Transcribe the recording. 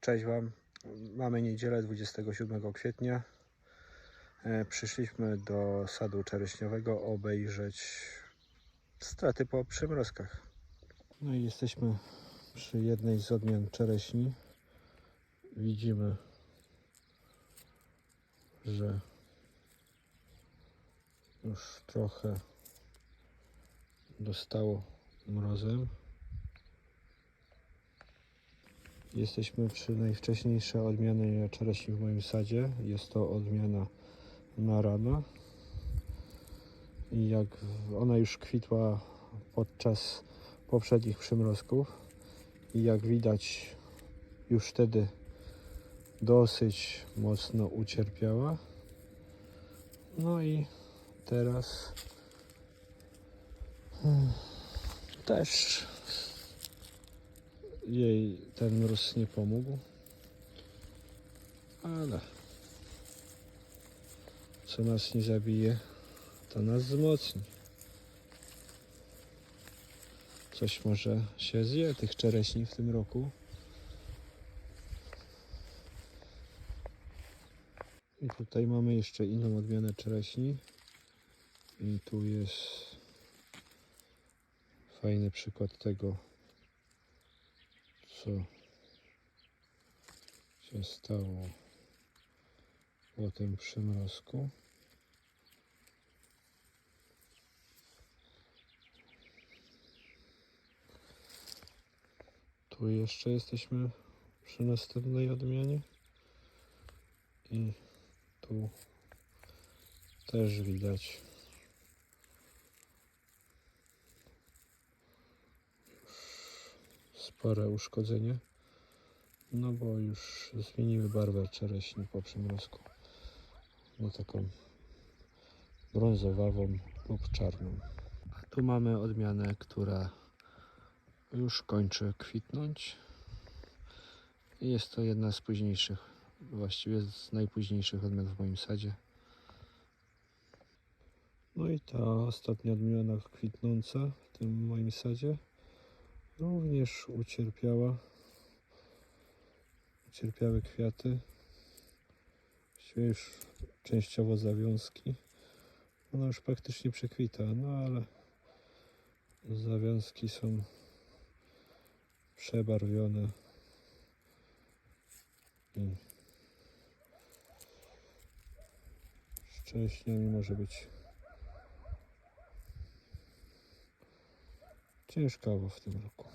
Cześć Wam. Mamy niedzielę 27 kwietnia. E, Przyszliśmy do sadu czereśniowego obejrzeć straty po przymrozkach. No i jesteśmy przy jednej z odmian czereśni. Widzimy, że już trochę dostało mrozem. Jesteśmy przy najwcześniejszej odmianie czereśni w moim sadzie. Jest to odmiana Narana. I jak ona już kwitła podczas poprzednich przymrozków i jak widać już wtedy dosyć mocno ucierpiała. No i teraz hmm, też jej ten mróz nie pomógł. Ale co nas nie zabije, to nas wzmocni. Coś może się zje tych czereśni w tym roku. I tutaj mamy jeszcze inną odmianę czereśni. I tu jest fajny przykład tego, co się stało po tym przymrozku. Tu jeszcze jesteśmy przy następnej odmianie i tu też widać spore uszkodzenie. No bo już zmieniły barwę czereśni po przymrozku na taką brązowawą lub czarną. A tu mamy odmianę, która już kończy kwitnąć. Jest to jedna z późniejszych, właściwie z najpóźniejszych odmian w moim sadzie. No i ta ostatnia odmiana kwitnąca w tym moim sadzie również ucierpiała. Ucierpiały kwiaty. Właściwie już częściowo zawiązki. Ona już praktycznie przekwita, no ale zawiązki są przebarwione i z czereśniami może być w tym roku.